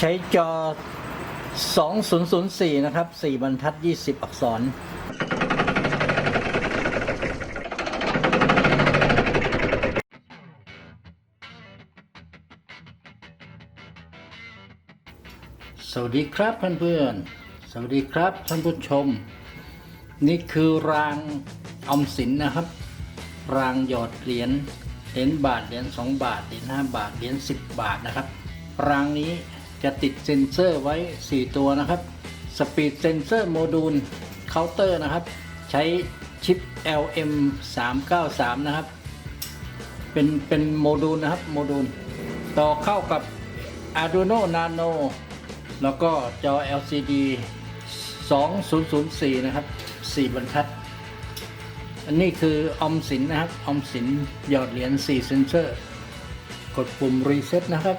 ใช้จอ 2004 นะครับ 4 บรรทัด 20 อักษร สวัสดีครับเพื่อนๆ สวัสดีครับท่านผู้ชม นี่คือรางออมสินนะครับ รางหยอดเหรียญ เหรียญบาท เหรียญ2บาท เหรียญ5บาท เหรียญ10 บาทนะครับ รางนี้ จะติดเซ็นเซอร์ไว้ 4 ตัวนะครับ Speed Sensor Module Counter นะครับ ใช้ชิป LM 393นะครับ เป็นเป็นโมดูลนะครับโมดูล ต่อเข้ากับ Arduino Nano แล้วก็จอ LCD 2004 นะครับ 4 บรรทัด อันนี้คือออมสินนะครับ ออมสินหยอดเหรียญ4เซนเซอร์ กดปุ่มรีเซ็ตนะครับ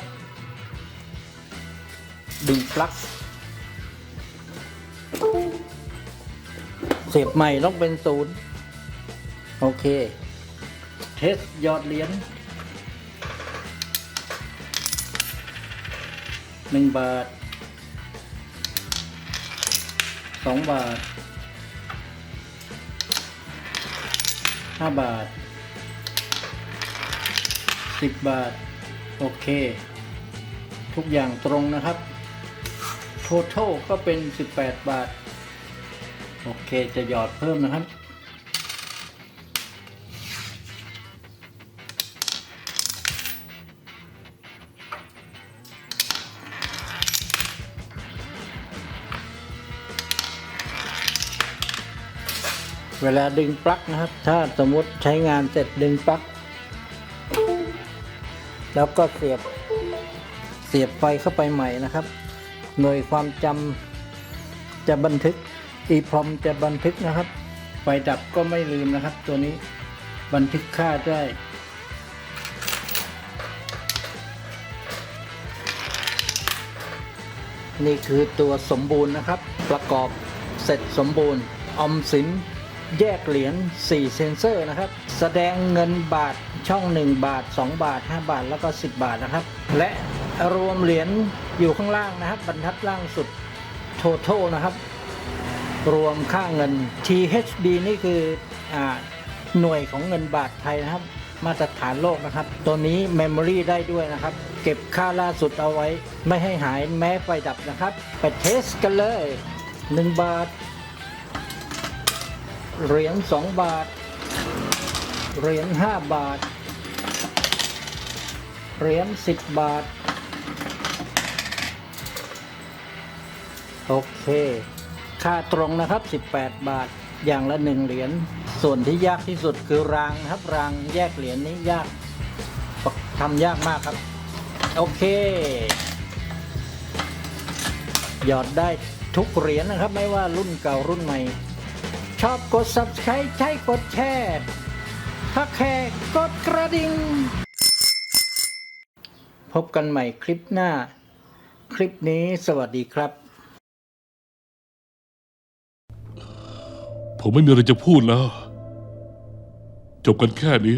ดึงปลั๊กเสียบใหม่ต้องเป็นศูนย์โอเค เทสยอดเหรียญหนึ่งบาทสองบาทห้าบาทสิบบาท โอเค ทุกอย่างตรงนะครับ โทท a l ก็เป็น 18 บาท โอเคจะหยอดเพิ่มนะครับ เวลาดึงปลั๊กนะครับ ถ้าสมมติใช้งานเสร็จดึงปลั๊ก แล้วก็เสียบเสียบไฟเข้าไปใหม่นะครับ หน่วยความจำจะบันทึก EEPROM จะบันทึกนะครับ ไฟดับก็ไม่ลืมนะครับ ตัวนี้บันทึกค่าได้นี่คือตัวสมบูรณ์นะครับ ประกอบเสร็จสมบูรณ์ออมสินแยกเหรียญ4 เซนเซอร์นะครับ แสดงเงินบาทช่อง 1 บาท 2 บาท 5 บาทแล้วก็ 10 บาทนะครับ และรวมเหรียญ อยู่ข้างล่างนะครับ บรรทัดล่างสุด total นะครับ รวมค่าเงิน THB นี่คืออหน่วยของเงินบาทไทยนะครับ มาตรฐานโลกนะครับ ตัวนี้ Memory ได้ด้วยนะครับ เก็บค่าล่าสุดเอาไว้ ไม่ให้หายแม้ไฟดับนะครับ ไปเทสกันเลย 1 บาท เหรียญ2บาท เหรียญ5บาท เหรียญ10 บาท โอเค ค่าตรงนะครับ 18 บาทอย่างละหนึ่งเหรียญส่วนที่ยากที่สุดคือรางนะครับ รางแยกเหรียญนี้ยากทำยากมากครับ โอเค หยอดได้ทุกเหรียญนะครับ ไม่ว่ารุ่นเก่ารุ่นใหม่ ชอบกด subscribe ใช่กดแชร์ถ้าแค่กดกระดิ่งพบกันใหม่คลิปหน้า คลิปนี้สวัสดีครับ ผมไม่มีอะไรจะพูดแล้ว จบกันแค่นี้